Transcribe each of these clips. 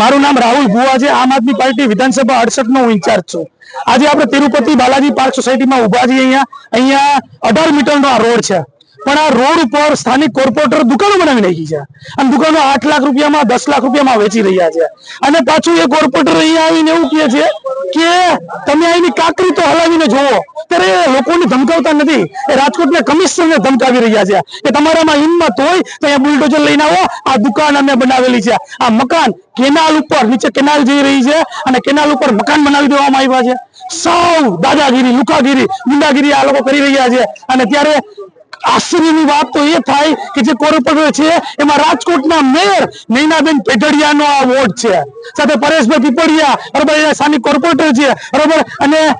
મારું નામ રાહુલ ભુવા છે. આમ આદમી પાર્ટી વિધાનસભા અડસઠ નો ઇન્ચાર્જ છું. આજે આપણે તિરુપતિ બાલાજી પાર્ક સોસાયટીમાં ઊભા છીએ અહીંયા. અહીંયા અઢાર મીટરનો આ રોડ છે. પણ આ રોડ ઉપર સ્થાનિક કોર્પોરેટર દુકાનો બનાવી નાખી છે. અને દુકાનો આઠ લાખ રૂપિયામાં દસ લાખ રૂપિયામાં વેચી રહ્યા છે. અને પાછું એ કોર્પોરેટર અહીંયા આવીને એવું કહે છે કે તમે અહીંની કાકરી તો હલાવીને જુઓ. ત્યારે લોકોને ધમકાવતા નથી. એ રાજકોટના કમિશનરને ધમકાવી રહ્યા છે. કે તમારામાં હિંમત હોય તો અહીંયા બુલડોઝર લઈને આવો. આ દુકાન અમે બનાવેલી છે. આ મકાન કેનાલ ઉપર, નીચે કેનાલ જઈ રહી છે અને કેનાલ ઉપર મકાન બનાવી દેવામાં આવ્યા છે. સૌ દાદાગીરી, લુકાગીરી ગુંડાગીરી આ લોકો કરી રહ્યા છે. અને ત્યારે આશ્ચર્યની વાત તો એ થાય કે જે કોર્પોરેટર છે, એમાં રાજકોટના મેયર નૈનાબેન પેઢડિયાનો આ વોર્ડ છે. સાથે પરેશભાઈ પીપળિયા બરોબર એ સ્થાનિક કોર્પોરેટર છે, બરોબર? અને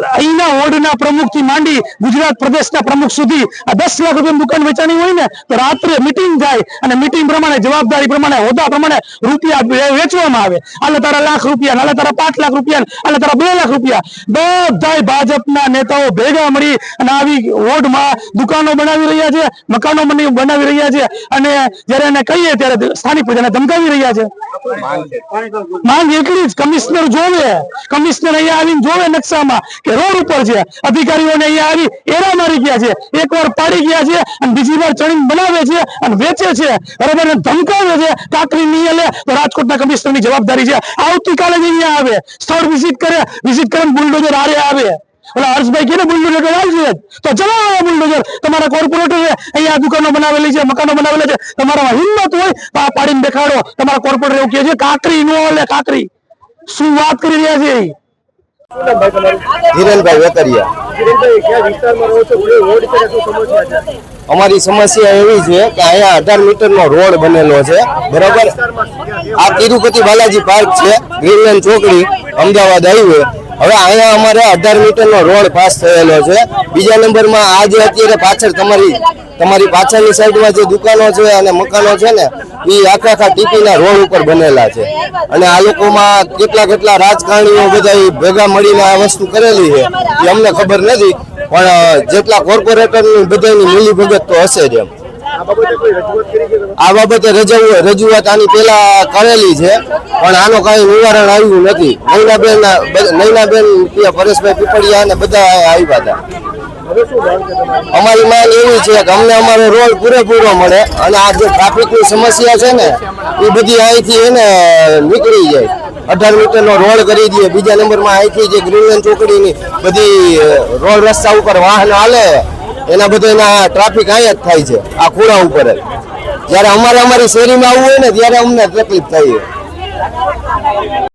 અહીંના વોર્ડના પ્રમુખથી માંડી ગુજરાત પ્રદેશના પ્રમુખ સુધી આ દસ લાખ રૂપિયાની દુકાન વેચાણી હોય ને, તો રાત્રે મિટિંગ થાય અને મિટિંગ પ્રમાણે, જવાબદારી પ્રમાણે, હોદ્દા પ્રમાણે રૂપિયા વેચવામાં આવે. આલે તારા લાખ રૂપિયા આલે તારા પાંચ લાખ રૂપિયા આલે તારા બે લાખ રૂપિયા. બધા ભાજપના નેતાઓ ભેગા મળી અને આવી વોર્ડમાં દુકાનો બનાવી રહ્યા છે, મકાનો બની- બનાવી રહ્યા છે અને જ્યારે એને કહીએ ત્યારે સ્થાનિક પ્રજાને ધમકાવી રહ્યા છે. માંગ એટલી જ કમિશનર જોવે. કમિશનર અહીંયા આવીને જોવે નકશામાં કે રોડ ઉપર છે. અધિકારીઓને અહીંયા આવી એરા મારી ગયા છે. એકવાર પાડી ગયા છે અને બીજી વાર ચણીને બનાવે છે અને વેચે છે. બરાબર? ધમકાવે છે. કાકરી નહીં લે તો રાજકોટના કમિશનરની જવાબદારી છે. આવતીકાલે જ અહીંયા આવે. સ્થળ વિઝિટ કરે. વિઝિટ કરે બુલડોઝર આરે આવે. ઓલા હર્ષભાઈ કે બુલડોઝર આવશે તો ચલાવો બુલડોઝર. તમારા કોર્પોરેટર અહીંયા દુકાનો બનાવેલી છે, મકાનો બનાવેલા છે. તમારામાં હિંમત હોય આ પાડીને દેખાડો તમારા કોર્પોરેટર એવું કહે છે, કાકરી નો લે, કાકરી. શું વાત કરી રહ્યા છે? અમારી સમસ્યા એવી છે કે અહીંયા અઢાર મીટર નો રોડ બનેલો છે. બરોબર? આ તિરુપતિ બાલાજી પાર્ક છે, ગ્રીનલેન્ડ ચોકડી, અમદાવાદ હાઈવે. હવે અહીંયા અમારે અઢાર મીટરનો રોડ પાસ થયેલો છે. બીજા નંબરમાં આ જે અત્યારે પાછળ તમારી તમારી પાછળની સાઈડમાં જે દુકાનો છે અને મકાનો છે ને એ આખા આખા ટીપીના રોડ ઉપર બનેલા છે. અને આ લોકોમાં કેટલા કેટલા રાજકારણીઓ બધા ભેગા મળીને આ વસ્તુ કરેલી છે, એ અમને ખબર નથી, પણ જેટલા કોર્પોરેટરની બધાની મિલીભગત તો હશે જ એમ. આ બાબતે રજૂ- રજૂઆત આની પેલા કરેલી છે પણ આનો કઈ નિવારણ આવ્યું નથી. નૈનાબેન નૈનાબેન પરેશભાઈ પીપળિયા અને બધા આવ્યા હતા. અમારી માંગ એવી છે કે અમને અમારો રોડ પૂરેપૂરો મળે અને આ જે ટ્રાફિકની સમસ્યા છે ને એ બધી અહીંથી એને નીકળી જાય. અઢાર મીટરનો રોડ કરી દઈએ બીજા નંબરમાં અહીંથી જે ગ્રીનલેન્ડ ચોકડીની બધી રોડ રસ્તા ઉપર વાહન હાલે એના બધાના ટ્રાફિક અહીંયા જ થાય છે, આ ખૂણા ઉપર જ. જ્યારે અમારે અમારી શેરીમાં આવવું હોય ને ત્યારે અમને તકલીફ થાય